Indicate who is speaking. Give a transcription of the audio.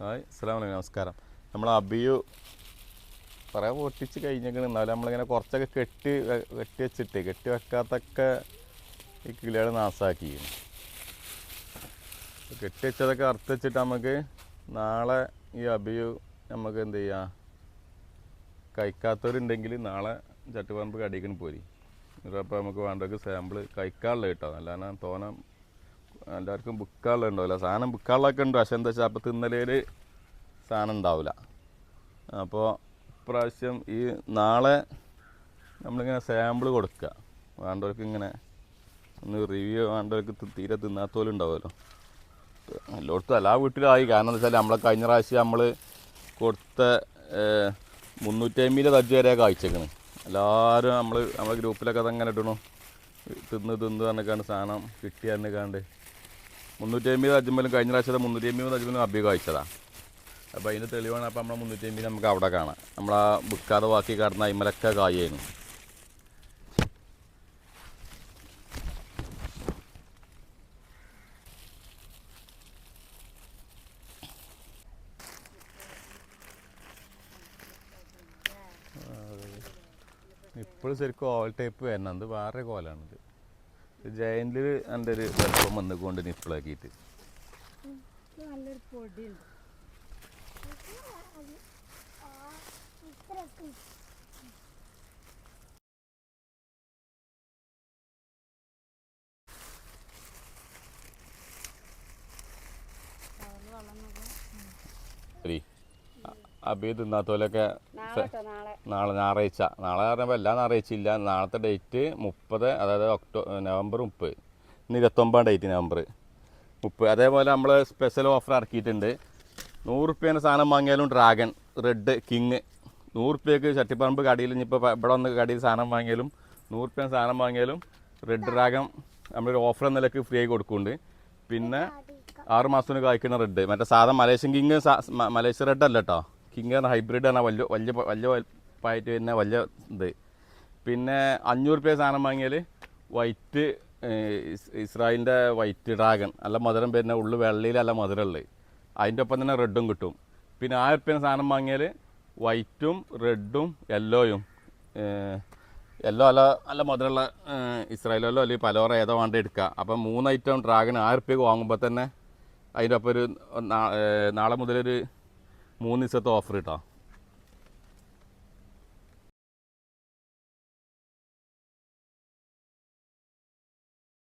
Speaker 1: Hi അസ്സാം വലൈക്കും നമസ്കാരം. നമ്മൾ അബിയു കുറേ പൊട്ടിച്ച് കഴിഞ്ഞേക്കണ് എന്നാലും നമ്മളിങ്ങനെ കുറച്ചൊക്കെ കെട്ടി കെട്ടി വെച്ചിട്ട് കെട്ടി വെക്കാത്തൊക്കെ ഈ കിളികൾ നാശാക്കി കെട്ടി വെച്ചതൊക്കെ അറുത്ത് വെച്ചിട്ട് നമുക്ക് നാളെ ഈ അബിയു നമുക്ക് എന്ത് ചെയ്യാം? കഴിക്കാത്തവരുണ്ടെങ്കിൽ നാളെ ചട്ടുപറമ്പ് കടിക്കണ് പോരി. എന്നിട്ടപ്പോൾ നമുക്ക് വേണ്ടവർക്ക് സാമ്പിൾ കഴിക്കാനുള്ള കിട്ടാം. അല്ലാതെ തോനം എല്ലാവർക്കും ബുക്കാനുള്ള ഉണ്ടാവില്ല സാധനം ബുക്കാനുള്ളതൊക്കെ ഉണ്ട്. പക്ഷെ എന്താ വെച്ചാൽ അപ്പോൾ തിന്നലേൽ സാധനം ഉണ്ടാവില്ല അപ്പോൾ ഇപ്രാവശ്യം ഈ നാളെ നമ്മളിങ്ങനെ സാമ്പിൾ കൊടുക്കുക വേണ്ടവർക്ക് ഇങ്ങനെ ഒന്ന് റിവ്യൂ വേണ്ടവർക്ക് തീരെ തിന്നാത്തോലും ഉണ്ടാവുമല്ലോ. എല്ലായിടത്തും എല്ലാ വീട്ടിലും ആയി കാരണം എന്താ വെച്ചാൽ നമ്മളെ കഴിഞ്ഞ പ്രാവശ്യം നമ്മൾ കൊടുത്ത മുന്നൂറ്റി അമ്പതിന്റെ തജ്ജ് വരെ കായ്ച്ചേക്കണ്. എല്ലാവരും നമ്മൾ നമ്മളെ ഗ്രൂപ്പിലൊക്കെ അതങ്ങനെ ഇടണു. തിന്ന് തിന്ന് പറഞ്ഞിക്കാണ്ട് സാധനം കിട്ടി പറഞ്ഞിക്കാണ്ട് മുന്നൂറ്റി അമ്പത് അജ്മലും കഴിഞ്ഞ പ്രാവശ്യത്തെ മുന്നൂറ്റി അമ്പത് അജ്മലും അഭ്യ കഴിച്ചതാണ് അപ്പോൾ അതിന്റെ തെളിവാണ് അപ്പോൾ നമ്മളെ മുന്നൂറ്റി അമ്പത് നമുക്ക് അവിടെ കാണാം. നമ്മളാ ബുക്കാതെ ബാക്കി കടന്ന അയിമലൊക്കെ കായായിരുന്നു ഇപ്പോഴും ശരിക്കും ഓൾ ടൈപ്പ് വരണം. വേറെ കോലാണിത്. ജയന്റിൽ എന്റെ ഒരു വലിപ്പം വന്നുകൊണ്ട് നിപ്പിളാക്കിയിട്ട്
Speaker 2: നല്ലൊരു പൊടിയുണ്ട്.
Speaker 1: അബി തിന്നാത്തോലൊക്കെ
Speaker 2: നാളെ
Speaker 1: ഞായറാഴ്ച. നാളെ പറയുമ്പോൾ എല്ലാ ഞായറാഴ്ചയില്ല. നാളത്തെ ഡേറ്റ് മുപ്പത് അതായത് ഒക്ടോ നവംബർ മുപ്പത്. ഇന്ന് ഇരുപത്തൊമ്പതാം ഡേറ്റ് നവംബർ മുപ്പത്. അതേപോലെ നമ്മൾ സ്പെഷ്യൽ ഓഫർ ഇറക്കിയിട്ടുണ്ട്. നൂറ് റുപ്യേന്റെ സാധനം വാങ്ങിയാലും ഡ്രാഗൺ റെഡ് കിങ് നൂറ് റുപ്യക്ക് ചട്ടിപ്പറമ്പ് കടയിൽ ഇനിയിപ്പോൾ ഇവിടെ വന്ന് കടയിൽ സാധനം വാങ്ങിയാലും നൂറ് റുപ്യ സാധനം വാങ്ങിയാലും റെഡ് ഡ്രാഗൺ നമ്മളൊരു ഓഫർ എന്ന നിലയ്ക്ക് ഫ്രീ ആയി കൊടുക്കുന്നുണ്ട്. പിന്നെ ആറ് മാസത്തിന് കായ്ക്കുന്ന റെഡ് മറ്റേ സാധാ മലേഷ്യൻ കിങ് മലേഷ്യ റെഡ് അല്ല കേട്ടോ കിങ് പറഞ്ഞ ഹൈബ്രിഡ് ആണ് വലിയ വലിയ വലിയ വലിപ്പായിട്ട് വരുന്ന വലിയ ഇത്. പിന്നെ അഞ്ഞൂറ് രൂപ സാധനം വാങ്ങിയാൽ വൈറ്റ് ഇസ്രായേലിന്റെ വൈറ്റ് ഡ്രാഗൺ അല്ല മധുരം പിന്നെ ഉള്ളു വെള്ളയിൽ നല്ല മധുരമുള്ളത്. അതിന്റെ ഒപ്പം തന്നെ റെഡും കിട്ടും. പിന്നെ ആയിരം രൂപ സാധനം വാങ്ങിയാൽ വൈറ്റും റെഡും യെല്ലോയും യെല്ലോ അല്ല അല്ല മധുരമുള്ള ഇസ്രായേലോ അല്ലെങ്കിൽ പലോറ ഏതോ വേണ്ട എടുക്കുക അപ്പം മൂന്ന് ഐറ്റം ഡ്രാഗൺ ആയിരം രൂപയ്ക്ക് വാങ്ങുമ്പോൾ തന്നെ അതിന്റെ ഒപ്പം ഒരു നാളെ മുതലൊരു മൂന്ന് ദിവസത്തെ ഓഫർ കിട്ടാം